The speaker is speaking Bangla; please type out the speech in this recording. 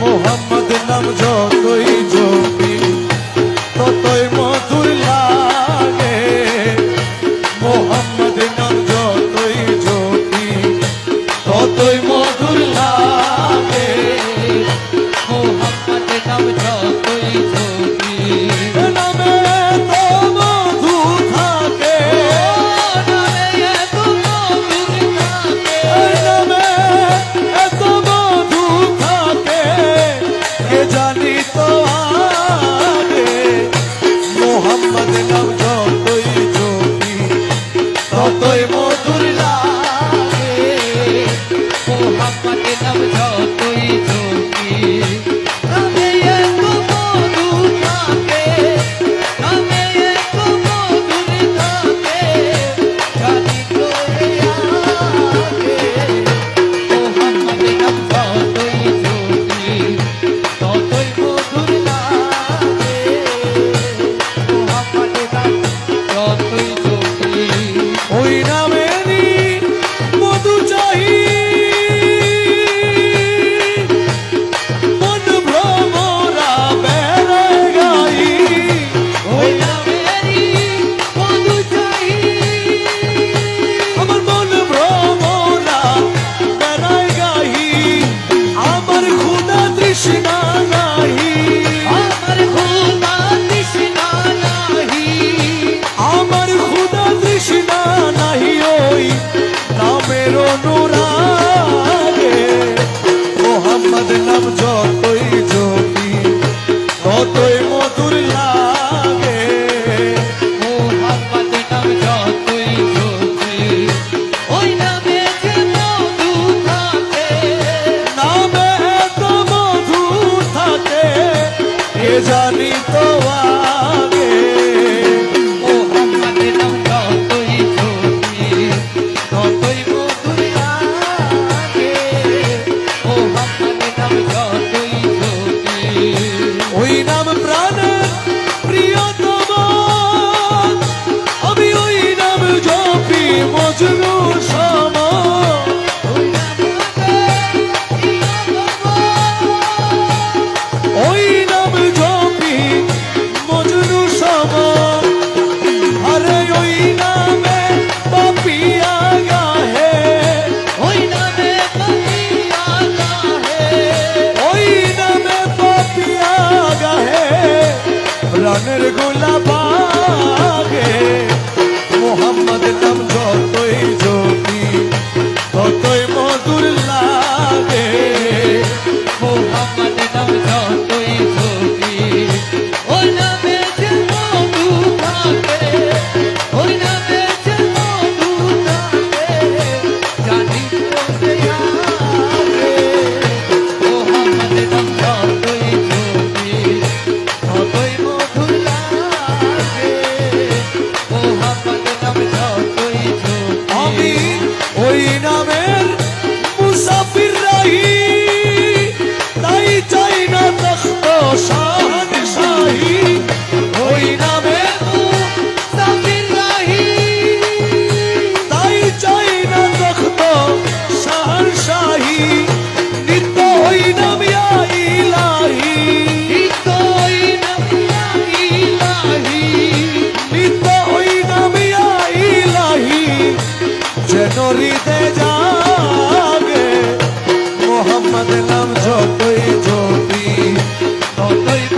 মোহাম্মদ নাম যতই ততই মধুর লাগে। অনুরাগে। মোহাম্মদ নাম যতই জপি ততই মধুর লাগে। মোহাম্মদ নাম যতই জপি ওই নামে যে জানি তো আগে। মনের গোলাপাগে মোহাম্মদ নাম যতই মোহাম্মদ নাম যতই জপি ততই